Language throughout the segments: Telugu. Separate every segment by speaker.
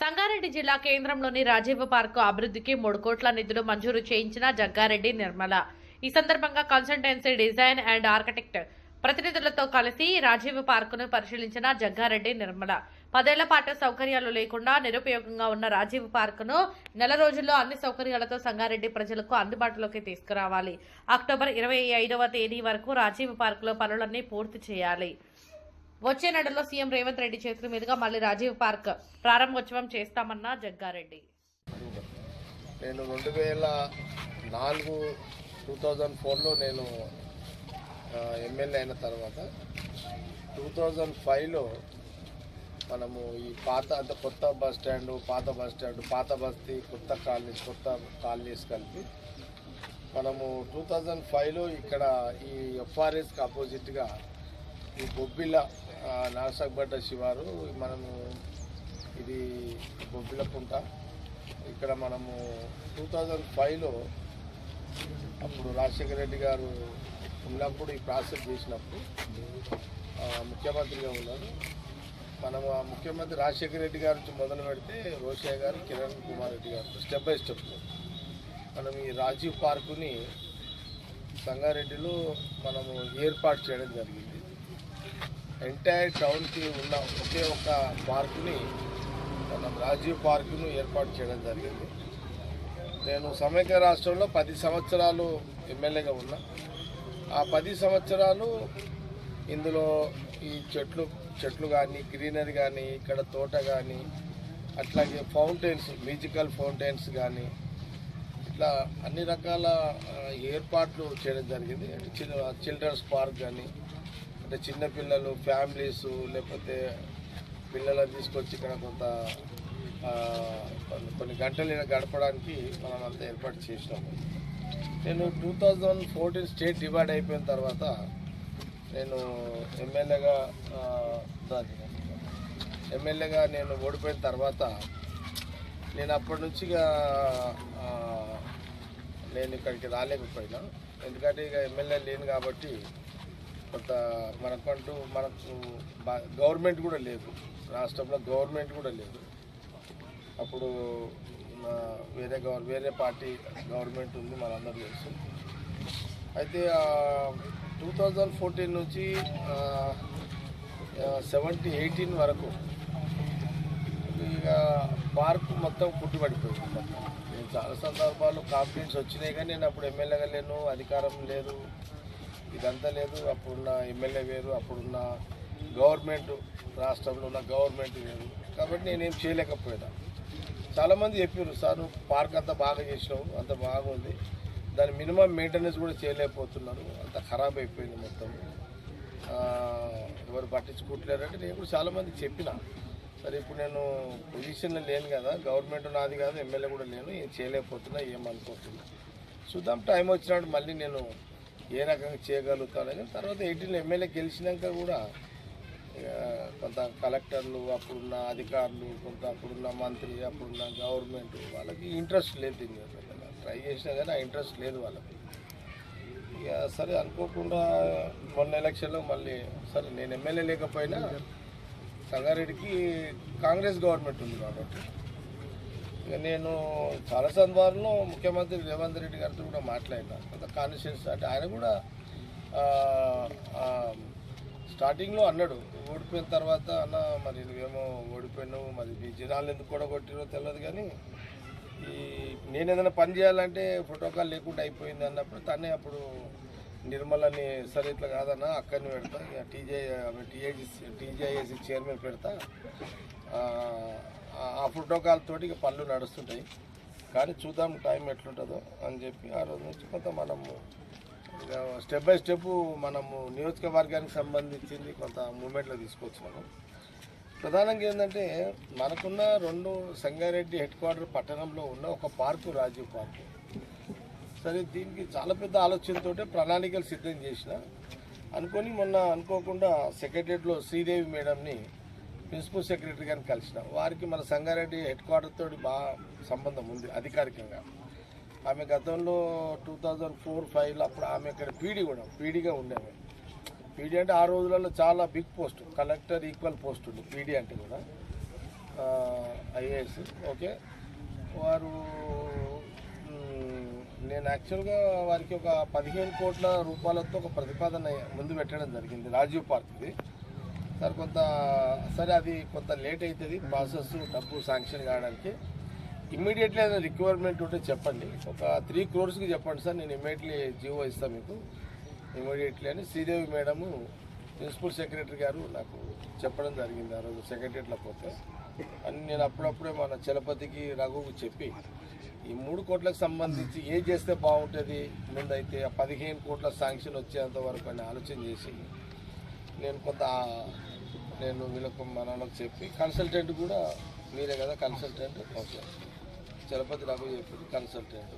Speaker 1: సంగారెడ్డి జిల్లా కేంద్రంలోని రాజీవ్ పార్కు అభివృద్ధికి మూడు కోట్ల నిధులు మంజూరు చేయించిన జగ్గారెడ్డి నిర్మల. ఈ సందర్భంగా కన్సల్టెన్సీ డిజైన్ అండ్ ఆర్కిటెక్ట్ ప్రతినిధులతో కలిసి రాజీవ్ పార్కును పరిశీలించిన జగ్గారెడ్డి నిర్మల. పదేళ్ళ పాటు సౌకర్యాలు లేకుండా నిరుపయోగంగా ఉన్న రాజీవ్ పార్కును నెల రోజుల్లో అన్ని సౌకర్యాలతో సంగారెడ్డి ప్రజలకు అందుబాటులోకి తీసుకురావాలి. అక్టోబర్ ఇరవై ఐదవ తేదీ వరకు రాజీవ్ పార్కులో పనులన్నీ పూర్తి చేయాలి. వచ్చే నెలలో సీఎం రేవంత్ రెడ్డి చేతుల మీదుగా మళ్ళీ రాజీవ్ పార్క్ ప్రారంభోత్సవం చేస్తామన్న జగ్గారెడ్డి.
Speaker 2: నేను రెండు వేల నాలుగు టూ థౌజండ్ ఫోర్లో నేను ఎమ్మెల్యే అయిన తర్వాత టూ థౌజండ్ ఫైవ్లో మనము ఈ పాత అంటే కొత్త బస్ స్టాండ్ పాత బస్ స్టాండ్ పాత బస్తీ కొత్త కాలనీస్ కొత్త కాలనీస్ కలిపి మనము టూ థౌజండ్ ఫైవ్లో ఇక్కడ ఈ ఎఫ్ఆర్ఎస్కి అపోజిట్గా ఈ బొబ్బిల నాగసాగబడ్డ శివారు మనము ఇది బొబ్బిలకుంట. ఇక్కడ మనము టూ థౌజండ్ ఫైవ్లో అప్పుడు రాజశేఖర రెడ్డి గారు ఉన్నప్పుడు ఈ ప్రాసెస్ చేసినప్పుడు ముఖ్యమంత్రిగా ఉన్నారు. మనము ఆ ముఖ్యమంత్రి రాజశేఖర రెడ్డి గారి నుంచి మొదలు పెడితే రోషయ్య గారు కిరణ్ కుమార్ రెడ్డి గారు స్టెప్ బై స్టెప్ మనం ఈ రాజీవ్ పార్కుని సంగారెడ్డిలో మనము ఏర్పాటు చేయడం జరిగింది. ఎంటైర్ టౌన్కి ఉన్న ఒకే ఒక పార్కుని మనం రాజీవ్ పార్కును ఏర్పాటు చేయడం జరిగింది. నేను సమైక్య రాష్ట్రంలో పది సంవత్సరాలు ఎమ్మెల్యేగా ఉన్నా. ఆ పది సంవత్సరాలు ఇందులో ఈ చెట్లు చెట్లు కానీ గ్రీనరీ కానీ ఇక్కడ తోట కానీ అట్లాగే ఫౌంటైన్స్ మ్యూజికల్ ఫౌంటైన్స్ కానీ ఇట్లా అన్ని రకాల ఏర్పాట్లు చేయడం జరిగింది. చిల్డ్రన్స్ పార్క్ కానీ అంటే చిన్నపిల్లలు ఫ్యామిలీస్ లేకపోతే పిల్లలను తీసుకొచ్చి ఇక్కడ కొంత కొన్ని- కొన్ని గంటలు గడపడానికి మనం అంతా ఏర్పాటు చేసినాము నేను two thousand fourteen state divide అయిపోయిన తర్వాత నేను ఎమ్మెల్యేగా ఆ, ఎమ్మెల్యేగా నేను ఓడిపోయిన తర్వాత నేను అప్పటి నుంచి ఇక, నేను ఇక్కడికి రాలేకపోయినా. ఎందుకంటే ఇక ఎమ్మెల్యే లేను కాబట్టి కొంత మనకంటూ మనకు గవర్నమెంట్ కూడా లేదు. రాష్ట్రంలో గవర్నమెంట్ కూడా లేదు. అప్పుడు వేరే గవర్ వేరే పార్టీ గవర్నమెంట్ ఉంది మనందరూ తెలుసు. అయితే టూ థౌజండ్ ఫోర్టీన్ నుంచి సెవెంటీ ఎయిటీన్ వరకు ఇక పార్క్ మొత్తం పుట్టుబడిపోయింది మొత్తం నేను చాలా సందర్భాలు కాంప్లైంట్స్ వచ్చినాయి కానీ నేను అప్పుడు ఎమ్మెల్యేగా లేను అధికారం లేదు. ఇదంతా లేదు. అప్పుడున్న ఎమ్మెల్యే వేరు అప్పుడున్న గవర్నమెంట్ రాష్ట్రంలో ఉన్న గవర్నమెంట్ వేరు. కాబట్టి నేనేం చేయలేకపోయినా చాలామంది చెప్పారు సార్ పార్క్ అంతా బాగా చేసినావు అంత బాగుంది. దాని మినిమం మెయింటెనెన్స్ కూడా చేయలేకపోతున్నాను అంత ఖరాబ్ అయిపోయింది మొత్తం. ఎవరు పట్టించుకుంటలేరంటే నేను కూడా చాలామంది చెప్పిన. సరే ఇప్పుడు నేను పొజిషన్లో లేను కదా గవర్నమెంట్ నాది కాదు ఎమ్మెల్యే కూడా లేను ఏం చేయలేకపోతున్నా ఏమనుకోతున్నా చూద్దాం టైం వచ్చినప్పుడు మళ్ళీ నేను ఏ రకంగా చేయగలుగుతానని తర్వాత ఎయిటీన్ ఎమ్మెల్యే గెలిచినాక కూడా ఇక కొంత కలెక్టర్లు అప్పుడున్న అధికారులు కొంత అప్పుడున్న మంత్రి అప్పుడున్న గవర్నమెంట్ వాళ్ళకి ఇంట్రెస్ట్ లేదు దీని మీద. ట్రై చేసినా కానీ ఆ ఇంట్రెస్ట్ లేదు వాళ్ళకి. ఇక సరే అనుకోకుండా మొన్న ఎలక్షన్లో మళ్ళీ సరే నేను ఎమ్మెల్యే లేకపోయినా సంగారెడ్డికి కాంగ్రెస్ గవర్నమెంట్ ఉంది కాబట్టి నేను చాలా సందర్భాల్లో ముఖ్యమంత్రి రేవంత్ రెడ్డి గారితో కూడా మాట్లాడినా. కొంత కాన్స్టిట్యూన్స్ అంటే ఆయన కూడా స్టార్టింగ్లో అన్నాడు ఓడిపోయిన తర్వాత అన్న మరి నువ్వేమో ఓడిపోయినావు మరి మీ జనాలు ఎందుకు కూడా కొట్టినో తెలియదు కానీ ఈ నేను ఏదైనా పని చేయాలంటే ప్రోటోకాల్ లేకుండా అయిపోయింది అన్నప్పుడు తనే అప్పుడు నిర్మలని సరే ఇట్లా కాదన్న అక్కడిని పెడతా ఇక టీజే టీఐజీ టీజేఐఎస్సి చైర్మన్ పెడతా ఆ, ప్రోటోకాల్తో ఇక పనులు నడుస్తుంటాయి. కానీ చూద్దాం టైం ఎట్లుంటుందో అని చెప్పి ఆ రోజు నుంచి కొంత మనము స్టెప్ బై స్టెప్ మనము నియోజకవర్గానికి సంబంధించింది కొంత మూమెంట్లో తీసుకొచ్చినాము ప్రధానంగా ఏంటంటే మనకున్న రెండు సంగారెడ్డి హెడ్ క్వార్టర్ పట్టణంలో ఉన్న ఒక పార్కు రాజీవ్ పార్కు. సరే దీనికి చాలా పెద్ద ఆలోచనతో ప్రణాళికలు సిద్ధం చేసిన. అనుకొని మొన్న అనుకోకుండా సెక్రటరియట్లో శ్రీదేవి మేడంని ప్రిన్సిపల్ సెక్రటరీ గారిని కలిసిన. వారికి మన సంగారెడ్డి హెడ్ క్వార్టర్ తోటి బాగా సంబంధం ఉంది అధికారికంగా. ఆమె గతంలో టూ థౌజండ్ ఫోర్ ఫైవ్లో అప్పుడు ఆమె ఇక్కడ పీడీ కూడా పీడీగా ఉండేవి పీడీ అంటే ఆ రోజులలో చాలా big post collector equal post ఉంది పీడీ అంటే కూడా. IAS okay. వారు నేను యాక్చువల్గా వారికి ఒక పదిహేను కోట్ల రూపాయలతో ఒక ప్రతిపాదన ముందు పెట్టడం జరిగింది రాజీవ్ పార్క్ది. సార్ కొంత సరే అది కొంత లేట్ అవుతుంది ప్రాసెస్ డబ్బు శాంక్షన్ కావడానికి. ఇమ్మీడియట్లీ ఏదైనా రిక్వైర్మెంట్ ఉంటే చెప్పండి. ఒక త్రీ క్రోర్స్కి చెప్పండి సార్. నేను ఇమ్మీడియట్లీ జీవో ఇస్తాను మీకు. ఇమ్మీడియట్లీ అని శ్రీదేవి మేడము ప్రిన్సిపల్ సెక్రటరీ గారు నాకు చెప్పడం జరిగింది ఆ రోజు సెక్రటరీలో పోతే. అని నేను అప్పుడప్పుడే మన చలపతికి రఘుకు చెప్పి ఈ మూడు కోట్లకు సంబంధించి ఏం చేస్తే బాగుంటుంది? ముందైతే పదిహేను కోట్ల శాంక్షన్ వచ్చేంత వరకు అని ఆలోచన చేసి నేను కొంత నేను వీళ్ళకు మా నాన్నకు చెప్పి కన్సల్టెంట్ కూడా మీరే కదా కన్సల్టెంట్ ఓకే చలపతి రఘు చెప్పింది కన్సల్టెంట్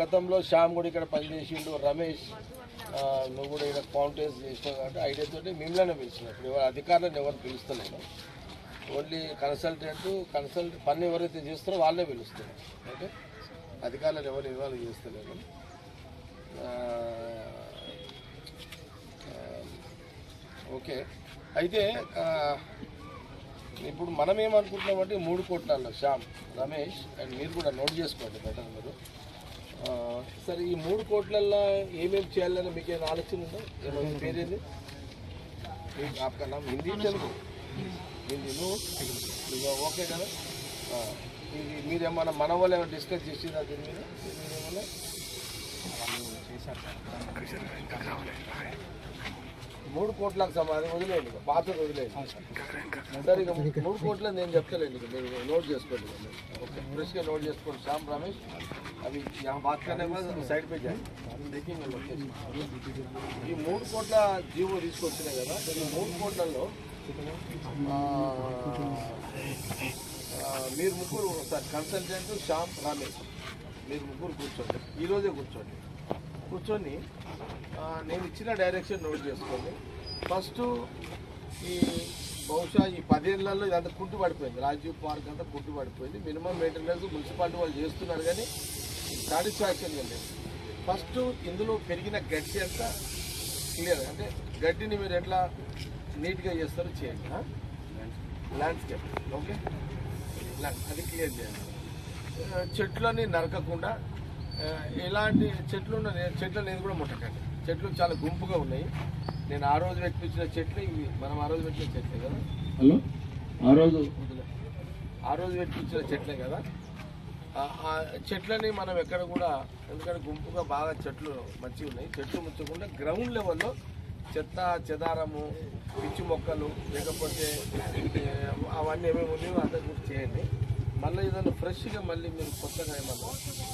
Speaker 2: గతంలో శ్యామ్ కూడా ఇక్కడ పనిచేసిండు రమేష్ నువ్వు కూడా ఇక్కడ కౌంటర్స్ చేసినావు కాబట్టి ఐడియాతో మిమ్మల్ని పిలిచిన. ఇప్పుడు ఎవరు అధికారులను ఎవరు పిలుస్తలేను ఓన్లీ కన్సల్టెంట్ కన్సల్ట్ పని ఎవరైతే చేస్తారో వాళ్ళే పిలుస్తారు. ఓకే అధికారులను ఎవరు ఇన్వాల్వ్ చేస్తలేను ఓకే. అయితే ఇప్పుడు మనం ఏమనుకుంటున్నామంటే మూడు కోట్లలో శ్యామ్ రమేష్ అండ్ మీరు కూడా నోట్ చేసుకోండి బెటర్ మీరు సరే ఈ మూడు కోట్లల్లో ఏమేమి చేయాలని మీకు ఏమైనా ఆలోచన ఉందా? ఏమైనా పేరేంది? మీకు ఆప్కా నామ్ హిందీ తెలుగు? హిందీ నువ్వు? ఇక ఓకే కదా? ఇది మీరేమన్నా మన వాళ్ళు ఏమైనా డిస్కస్ చేసిందా దీని మీద? మీద ఏమన్నా మూడు కోట్లకు సమాధి వదిలేదు పాత వదిలేదు సార్. ఇక మూడు కోట్లు నేను చెప్తలేండి ఇక. మీరు నోట్ చేసుకోండి ఫ్రెష్గా నోట్ చేసుకోండి. శ్యామ్ రమేష్ అవి బాత్ సైడ్ పే చేయండి ఈ మూడు కోట్ల జీవో తీసుకొచ్చినాయి కదా ఈ మూడు కోట్లలో మీరు ముగ్గురు సార్ కన్సల్టెంట్ శ్యామ్ రమేష్ మీరు ముగ్గురు కూర్చోండి. ఈరోజే కూర్చోండి. కూర్చొని నేను ఇచ్చిన డైరెక్షన్ నోట్ చేసుకోండి. ఫస్ట్ ఈ బహుశా ఈ పదేళ్ళలో ఇదంతా కుంటు పడిపోయింది రాజీవ్ పార్క్ అంతా కుంటు పడిపోయింది మినిమం మెయింటెనెన్స్ మున్సిపాలిటీ వాళ్ళు చేస్తున్నారు కానీ సాటిస్ఫాక్షన్ లేదు. ఫస్ట్ ఇందులో పెరిగిన గడ్డి అంతా క్లియర్ అంటే గడ్డిని మీరు ఎట్లా నీట్గా చేస్తారో చేయండి ల్యాండ్స్కేప్ ఓకే అది క్లియర్ చేయండి. చెట్లని నరకకుండా ఎలాంటి చెట్లు ఉన్న చెట్లు అనేది కూడా ముట్టకండి. చెట్లు చాలా గుంపుగా ఉన్నాయి. నేను ఆ రోజు పెట్టించిన చెట్లు ఇవి. మనం ఆ రోజు పెట్టిన చెట్లే కదా? హలో? ఆ రోజు? ఆ రోజు పెట్టించిన చెట్లే కదా? ఆ- చెట్లని మనం ఎక్కడ కూడా ఎందుకంటే గుంపుగా బాగా చెట్లు మంచిగా ఉన్నాయి. చెట్లు ముచ్చకుండా గ్రౌండ్ లెవెల్లో చెత్త చెదారము పిచ్చి మొక్కలు లేకపోతే అవన్నీ ఏమేమి ఉన్నాయో అంతా కూడా చేయండి. మళ్ళీ ఏదైనా ఫ్రెష్గా మళ్ళీ మీరు కొత్తగా ఏమన్నా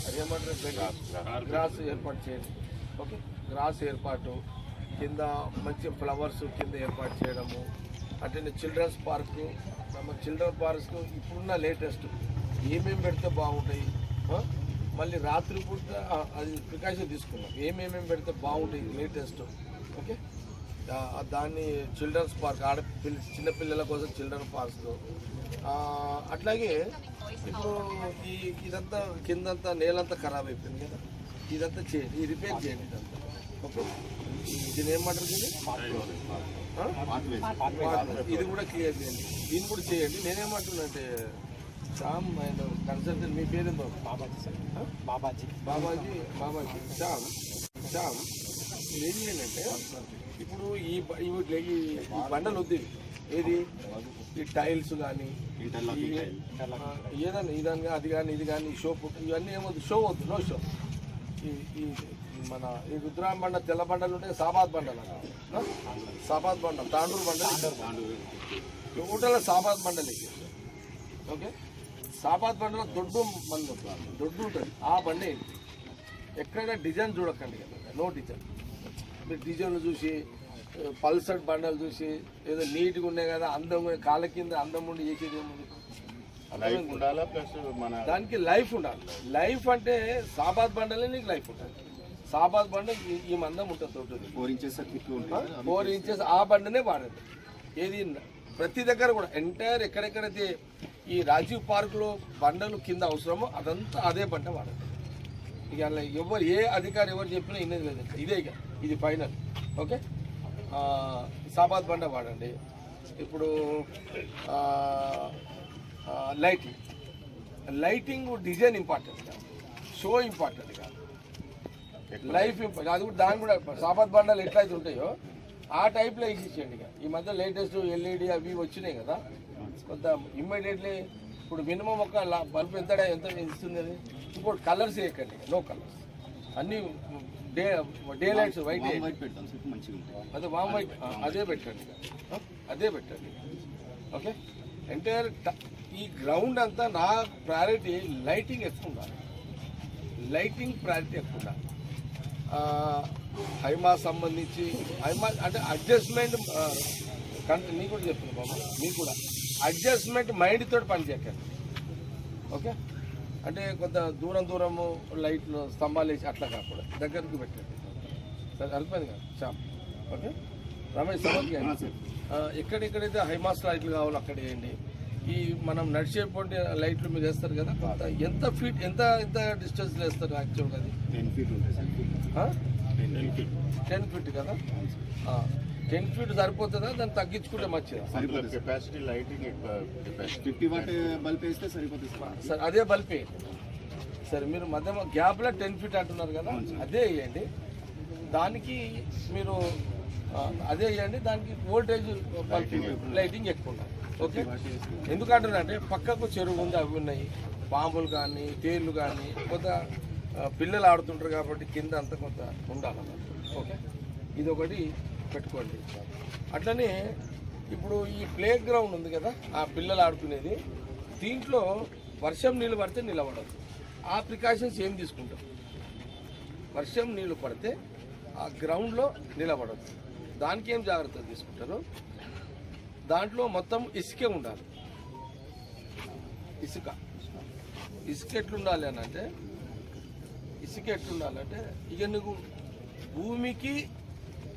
Speaker 2: అదేమంటారు గ్రాస్ ఏర్పాటు చేయండి. ఓకే. గ్రాస్ ఏర్పాటు కింద మంచి ఫ్లవర్స్ కింద ఏర్పాటు చేయడము అట్లనే చిల్డ్రన్స్ పార్క్ మన చిల్డ్రన్ పార్క్స్ ఇప్పుడున్న లేటెస్ట్ ఏమేమి పెడితే బాగుంటాయి మళ్ళీ రాత్రి పూట అది ప్రికాషన్ తీసుకున్నాం ఏమేమేమి పెడితే బాగుంటాయి లేటెస్ట్ ఓకే? దాన్ని చిల్డ్రన్స్ పార్క్ ఆడ చిన్నపిల్లల కోసం చిల్డ్రన్ పార్క్స్. అట్లాగే ఇప్పుడు ఈ ఇదంతా కిందంతా నేలంతా ఖరాబ్ అయిపోయింది కదా. ఇదంతా చేయండి. ఈ రిపేర్ చేయండి ఇదంతా. ఓకే? దీని ఏమంటారు దీన్ని. ఇది కూడా క్లియర్ చేయండి. దీన్ని కూడా చేయండి. నేనేమంటున్నానంటే శ్యామ్ అండ్ కన్సల్టెంట్ మీ పేరేందో? బాబాజీ సార్. బాబాజీ. బాబాజీ బాబాజీ. శ్యామ్ శ్యామ్ ఏం చేయాలంటే ఇప్పుడు ఈ ఈ బండలు వద్దు. ఏది? ఈ టైల్స్ కానీ ఏదన్నా ఇదన్నా అది కానీ ఇది కానీ షో ఇవన్నీ ఏమొద్దు. షో వద్దు. No show. ఈ మన ఈ రుద్రాం బండ తెల్ల బండలు ఉంటాయి సాబాద్ బండలు? సాబాద్ బండ తాండూరు బండలు టోటల్ సాబాద్ బండలు. ఓకే? సాబాద్ బండలో దొడ్డు ఉంటుంది. దొడ్డు ఉంటుంది. ఆ బండ ఎక్కడైనా డిజైన్ చూడకండి కదా. No design. మీరు డిజైన్లు చూసి పల్సర్ బండలు చూసి ఏదో నీట్గా ఉన్నాయి కదా అందం కాళ్ళ కింద అందం ఉండి చేసేది ఏముంది?
Speaker 3: లైఫ్ ఉండాలా ప్లస్ మన
Speaker 2: దానికి లైఫ్ ఉండాలి. లైఫ్ అంటే సాబాద్ బండలే నీకు లైఫ్ ఉంటుంది సాబాద్ బండ ఈ- మందం ఉంటుంది తోటి
Speaker 3: ఫోర్ ఇంచెస్
Speaker 2: ఫోర్ ఇంచెస్ ఆ? బండనే వాడండి ఏది ప్రతి దగ్గర కూడా ఎంటైర్ ఎక్కడెక్కడైతే ఈ రాజీవ్ పార్కులో బండలు కింద అవసరమో అదంతా అదే బండ వాడండి ఇక అలా ఎవరు ఏ అధికారి ఎవరు చెప్పినా ఇన్నది లేదు. ఇదే ఇక. ఇది ఫైనల్ ఓకే ఆ, సాబాద్ బండ వాడండి. ఇప్పుడు ఆ, లైటింగ్ లైటింగ్ డిజైన్ ఇంపార్టెంట్ కాదు. షో ఇంపార్టెంట్ కాదు. లైఫ్ ఇంపార్టెంట్ అది కూడా దాని కూడా సాపత్ బండాలు ఎట్లయితే ఉంటాయో ఆ టైప్లో వేసేసేయండి ఇక. ఈ మధ్య లేటెస్ట్ ఎల్ఈడి అవి వచ్చినాయి కదా. కొంత ఇమ్మీడియట్లీ ఇప్పుడు మినిమం ఒక బల్బ్ ఎంత ఎంత ఇస్తుంది అది ఇంకోటి కలర్స్ వేయకండి నో కలర్స్ అన్ని డే డే లైట్స్ వైట్ అదే వామ్ వైట్ అదే పెట్టండి అదే పెట్టండి ఓకే ఎంటైర్ ఈ గ్రౌండ్ అంతా నా ప్రయారిటీ లైటింగ్ ఎక్కువ ఉండాలి లైటింగ్ ప్రయారిటీ ఎక్కువ ఉండాలి హైమా సంబంధించి హైమా అంటే అడ్జస్ట్మెంట్ కంటే నీ కూడా చెప్తున్నా బాబు మీకు కూడా. అడ్జస్ట్మెంట్ మైండ్ తోటి పనిచేయకండి ఓకే? అంటే కొంత దూరం దూరము లైట్లు స్తంభాలు వేసి అట్లా కాకుండా దగ్గరకు పెట్టండి. సరే అర్థమైంది కదా? Chop okay? రమేష్ సమజ్ ఎక్కడెక్కడైతే హైమాస్ లైట్లు కావాలో అక్కడ వేయండి. ఈ మనం నడిచేటువంటి లైట్లు మీరు వేస్తారు కదా కొంత ఎంత ఫీట్ ఎంత ఎంత డిస్టెన్స్ వేస్తారు యాక్చువల్గా అది?
Speaker 3: టెన్ ఫీట్ ఉంటుంది. సార్ టెన్ ఫీట్
Speaker 2: కదా? టెన్ ఫీట్ సరిపోతుందా? దాన్ని తగ్గించుకుంటే మంచిదా?
Speaker 3: Capacity lighting fifty watt bulb వేస్తే సరిపోతుంది సార్
Speaker 2: సరే అదే బల్బ్ వేయండి సరే మీరు మధ్య గ్యాప్లో టెన్ ఫీట్ అంటున్నారు కదా అదే వేయండి. దానికి మీరు అదే వేయండి. దానికి వోల్టేజ్ బల్బ్ లైటింగ్ ఎక్కువ ఉండాలి. ఓకే. ఎందుకంటున్నారంటే పక్కకు చెరువు ఉంది అవి ఉన్నాయి. పాములు కానీ తేళ్ళు కానీ కొంత పిల్లలు ఆడుతుంటారు కాబట్టి కింద అంత కొంత ఉండాలన్నమాట. ఓకే. ఇది ఒకటి పెట్టుకోండి. అట్లనే ఇప్పుడు ఈ ప్లే గ్రౌండ్ ఉంది కదా ఆ పిల్లలు ఆడుకునేది. దీంట్లో వర్షం నీళ్ళు పడితే నిలబడదు. ఆ ప్రికాషన్స్ ఏం తీసుకుంటాం? వర్షం నీళ్ళు పడితే ఆ గ్రౌండ్లో నిలబడదు. దానికి ఏం జాగ్రత్తలు తీసుకుంటారు? దాంట్లో మొత్తం ఇసుకే ఉండాలి. ఇసుక. ఇసుక ఎట్లుండాలి అని అంటే ఇసుక ఎట్లుండాలంటే ఇక నువ్వు భూమికి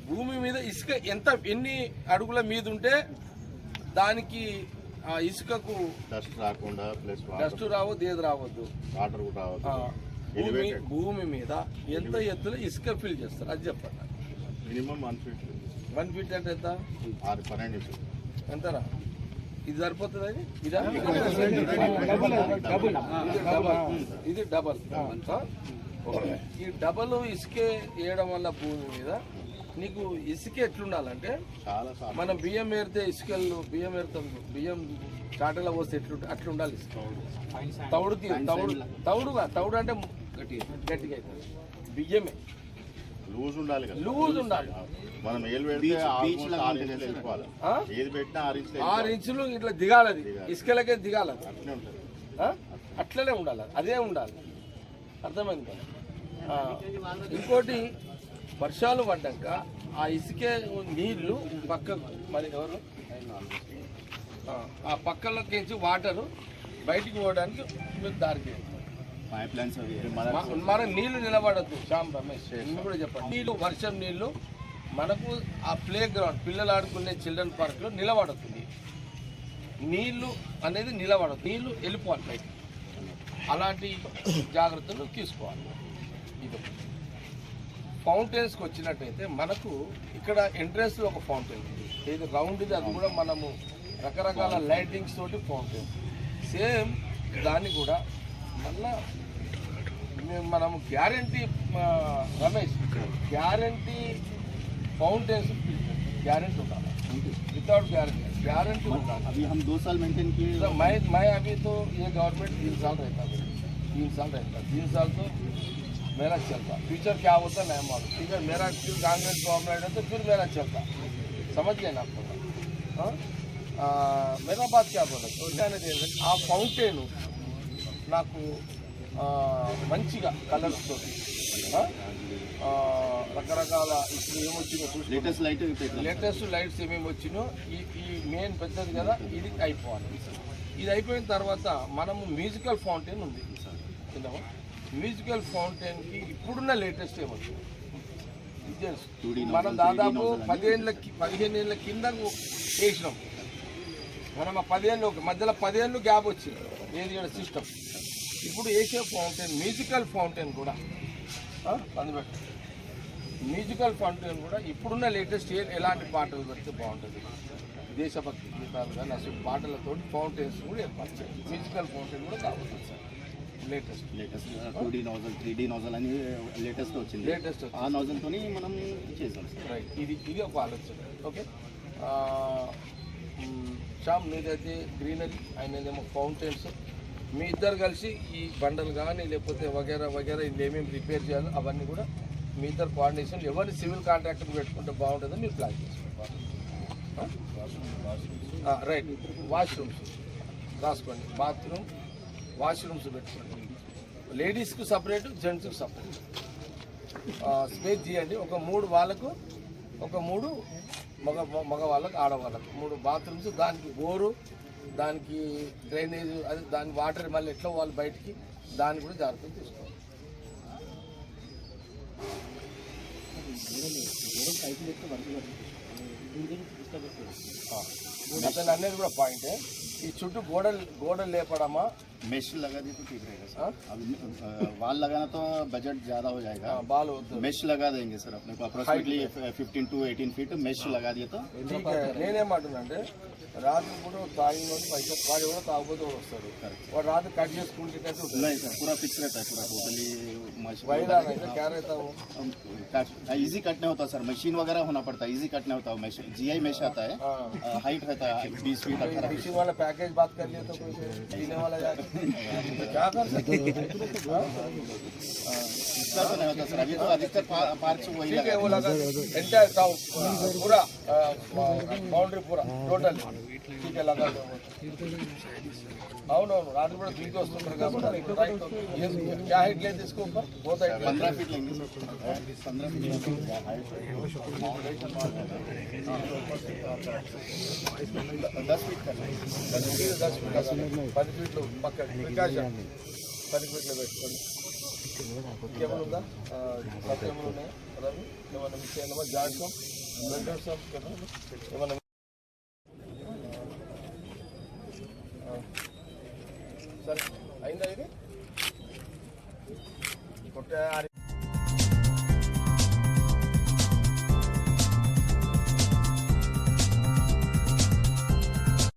Speaker 2: భూమి మీద ఇసుక ఎంత ఎన్ని అడుగుల మీద ఉంటే దానికి ఆ ఇసుకకు
Speaker 3: డస్ట్ రాకుండా ప్లస్
Speaker 2: డస్ట్ రావద్దు ఏది రావద్దు.
Speaker 3: వాటర్ కూడా
Speaker 2: భూమి భూమి మీద ఎంత ఎత్తులో ఇసుక ఫిల్ చేస్తారు అది చెప్పండి.
Speaker 3: Minimum one feet
Speaker 2: one feet అంటే ఎంత?
Speaker 3: ఆరు పన్నెండు
Speaker 2: ఎంతరా? ఇది సరిపోతుంది అది ఇదా? ఇది డబల్. ఇది డబల్. ఆ? ఓకే. ఈ డబల్ ఇసుకే వేయడం వల్ల భూమి మీద నీకు ఇసుక ఎట్లుండాలంటే మనం బియ్యం ఏరితే ఇసుకలు బియ్యం ఏరుతాం బియ్యం చాటలో పోస్తే ఎట్లుంటే అట్లా ఉండాలి తౌడుకి తౌడు తౌడుగా తౌడు అంటే గట్టిగా గట్టిగా అవుతుంది. బియ్యమే.
Speaker 3: లూజ్ ఉండాలి కదా.
Speaker 2: లూజ్ ఉండాలి.
Speaker 3: మనం ఏలు పెడితే ఆల్మోస్ట్ ఆరు ఇంచులు వెళ్ళిపోవాలి.
Speaker 2: ఆ?
Speaker 3: ఏది పెట్టినా ఆరు ఇంచులు
Speaker 2: ఆరు. ఇంచులు ఇట్లా దిగాలది ఇసుకలకే దిగాలది
Speaker 3: అట్లనే ఉంటుంది?
Speaker 2: అట్లనే ఉండాలి అదే. ఉండాలి. అర్థమైంది ఇంకోటి వర్షాలు పడ్డాక ఆ ఇసుకే నీళ్ళు పక్కకు మరి ఎవరు? ఆ, ఆ పక్కలోకి వాటరు బయటికి పోవడానికి మీరు దారి చేయండి
Speaker 3: పైప్ లైన్స్ మన
Speaker 2: నీళ్ళు నిలబడద్దు. శ్యామ్ రమేష్ కూడా చెప్పండి నీళ్ళు వర్షం నీళ్ళు మనకు ఆ ప్లే గ్రౌండ్ పిల్లలు ఆడుకునే చిల్డ్రన్ పార్క్లో నిలబడుతుంది నీళ్ళు. అనేది నిలబడదు నీళ్ళు వెళ్ళిపోవాలి బయట అలాంటి జాగ్రత్తలు తీసుకోవాలి. ఇది ఫౌంటైన్స్కి వచ్చినట్టయితే మనకు ఇక్కడ ఎంట్రన్స్లో ఒక ఫౌంటైన్ ఉంది. ఇది రౌండ్ ఇది అది కూడా మనము రకరకాల లైటింగ్స్ తోటి ఫౌంటైన్ సేమ్ దాన్ని కూడా మళ్ళా మేము మనము guarantee Ramesh guarantee fountains guarantee ఉండాలి विदाउट गारंटी गारंटी होगा
Speaker 3: अभी हम दो साल मेंटेन किए
Speaker 2: तो मैं मैं अभी तो ये गवर्नमेंट तीन साल रहता है तीन साल रहता तीन साल तो मेरा चलता फ्यूचर क्या होता है नहीं मालूम ठीक है मेरा फिर कांग्रेस गवर्नमेंट है तो फिर मेरा चलता समझ गए ना आप लोग हाँ? आ, मेरा बात क्या बोला तो क्या नहीं दे सकते ఆ ఫౌంటైన్ నాకు ఆ, మంచిగా కలర్స్తో రకరకాల ఇప్పుడు ఏమొచ్చినో చూసి
Speaker 3: లేటెస్ట్ లైట్
Speaker 2: లేటెస్ట్ లైట్స్ ఏమేమి వచ్చినో ఈ ఈ మెయిన్ పెద్దది కదా ఇది అయిపోవాలి. ఇది అయిపోయిన తర్వాత మనము మ్యూజికల్ ఫౌంటైన్ ఉంది. విన్నామా మ్యూజికల్ ఫౌంటైన్కి ఇప్పుడున్న లేటెస్ట్
Speaker 3: ఏమొచ్చు
Speaker 2: మనం దాదాపు పదిహేనుల పదిహేను ఏళ్ళ కింద వేసినాం మనం ఆ పదిహేను మధ్యలో పదిహేను గ్యాప్ వచ్చింది. ఏది సిస్టమ్ ఇప్పుడు వేసే ఫౌంటైన్ మ్యూజికల్ ఫౌంటైన్ కూడా. ఆ, అందుబాటు మ్యూజికల్ ఫౌంటైన్ కూడా ఇప్పుడున్న లేటెస్ట్ ఎలాంటి పాటలు పెడితే బాగుంటుంది? దేశభక్తి గీతాలు కానీ అసలు పాటలతో ఫౌంటైన్స్ కూడా ఏర్పాటు చేయాలి. మ్యూజికల్ ఫౌంటైన్ కూడా కావాలి sir. Latest
Speaker 3: latest two D nozzle three D nozzle అని లేటెస్ట్ వచ్చింది.
Speaker 2: లేటెస్ట్
Speaker 3: ఆ మనం చేసాం సార్.
Speaker 2: రైట్ ఇది ఇది ఒక ఆలోచన. ఓకే శ్యామ్ మీదైతే గ్రీనరీ ఆయనదేమో ఫౌంటైన్స్ మీ ఇద్దరు కలిసి ఈ బండలు కానీ లేకపోతే వగేరా వగేరా ఇదేమేమి ఏమేమి రిపేర్ చేయాలో అవన్నీ కూడా మీ ఇద్దరు కోఆర్డినేషన్ ఎవరిని సివిల్ కాంట్రాక్టర్ పెట్టుకుంటే బాగుంటుందని మీరు ప్లాన్ చేసుకోండి రైట్ వాష్రూమ్స్ రాసుకోండి. బాత్రూమ్ వాష్రూమ్స్ పెట్టుకోండి. లేడీస్కి సపరేట్ జెంట్స్కి సపరేట్ స్పేస్ చేయండి ఒక మూడు వాళ్ళకు ఒక మూడు మగ మగవాళ్ళకు ఆడవాళ్ళకు. మూడు బాత్రూమ్స్ దానికి బోరు దానికి డ్రైనేజ్ అది దాని వాటర్ మళ్ళీ ఎట్లా వాళ్ళు బయటికి దాన్ని కూడా జాగ్రత్తగా తీసుకోవాలి. అతను అనేది కూడా పాయింటే ఈ చుట్టూ గోడలు గోడలు లేపడమా?
Speaker 3: मेश लगा दी तो ठीक रहेगा
Speaker 2: हाँ?
Speaker 3: सर अब वाल लगाना तो बजट ज्यादा हो जाएगा
Speaker 2: బాల్ వద్దు
Speaker 3: मेश लगा देंगे सर अपने को approximately fifteen to eighteen feet mesh लगा दिए तो
Speaker 2: ठीक है. నేనేమంటున్నానంటే రాత్రి కూడా తాగిన వాడు పైసా వాడు ఎవరో తాగబోతే వాడు వస్తాడు వాడు రాత్రి కట్ చేసుకుంటే ఉంటుంది
Speaker 3: नहीं सर पूरा फिक्स रहता है पूरा टोटली इजी हाँ। कटने हाँ, होता सर मशीन वगैरह होना पड़ता है इजी कट नहीं होता जी आई मैश आता है। हाइट रहता है बीस फीट अठारह
Speaker 2: वाला पैकेज बात कर लिए तो वाला क्या कर हाँ,
Speaker 3: तो नहीं होता सर अभी तो अधिकतर
Speaker 2: पूरा बाउंड्री पूरा टोटल ठीक है लगा అవునవును రాత్రి కూడా డ్యూటీ వస్తున్నారు కాబట్టి
Speaker 3: క్యా
Speaker 2: హైట్ లేదు తీసుకో బోత్ హైట్ పది ఫీట్లు పక్క ప్రికాషన్ పది ఫీట్లు పెట్టుకోండి ఇంకేమైనా ఉందా సత్యములు ఉన్నాయా ఏమైనా మిస్ అయ్యామా జాడ్సం ఏమైనా సరే అయిందా ఇది? కొట్టే